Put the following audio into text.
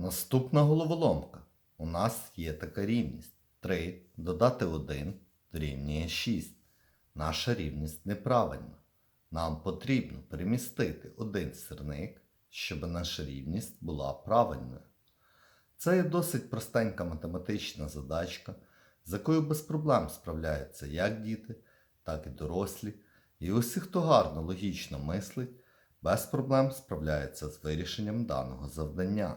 Наступна головоломка. У нас є така рівність. 3 додати 1 дорівнює 6. Наша рівність неправильна. Нам потрібно перемістити один сірник, щоб наша рівність була правильною. Це є досить простенька математична задачка, з якою без проблем справляються як діти, так і дорослі. І усі, хто гарно логічно мислить, без проблем справляються з вирішенням даного завдання.